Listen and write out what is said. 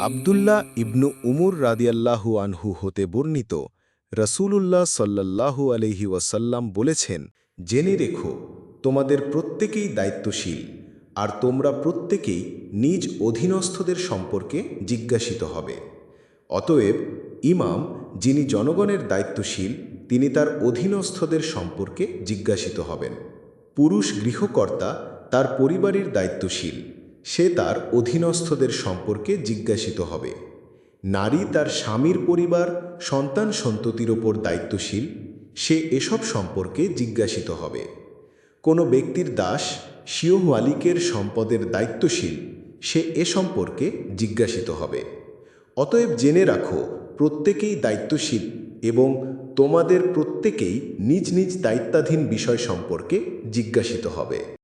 আবদুল্লাহ ইবনু উমর রাদিয়াল্লাহু আনহু হতে বর্ণিত রসূলুল্লাহ সাল্লাল্লাহু আলহি ওয়াসাল্লাম বলেছেন, জেনে রেখো, তোমাদের প্রত্যেকেই দায়িত্বশীল, আর তোমরা প্রত্যেকেই নিজ অধীনস্থদের সম্পর্কে জিজ্ঞাসিত হবে। অতএব ইমাম যিনি জনগণের দায়িত্বশীল, তিনি তার অধীনস্থদের সম্পর্কে জিজ্ঞাসিত হবেন। পুরুষ গৃহকর্তা তার পরিবারের দায়িত্বশীল। সে তার অধীনস্থদের সম্পর্কে জিজ্ঞাসিত হবে। নারী তার স্বামীর পরিবার, সন্তান সন্ততির ওপর দায়িত্বশীল, সে এসব সম্পর্কে জিজ্ঞাসিত হবে। কোনো ব্যক্তির দাস, স্বীয় মালিকের সম্পদের দায়িত্বশীল, সে এ সম্পর্কে জিজ্ঞাসিত হবে। অতএব জেনে রাখো, প্রত্যেকেই দায়িত্বশীল এবং তোমাদের প্রত্যেকেই নিজ নিজ দায়িত্বাধীন বিষয় সম্পর্কে জিজ্ঞাসিত হবে।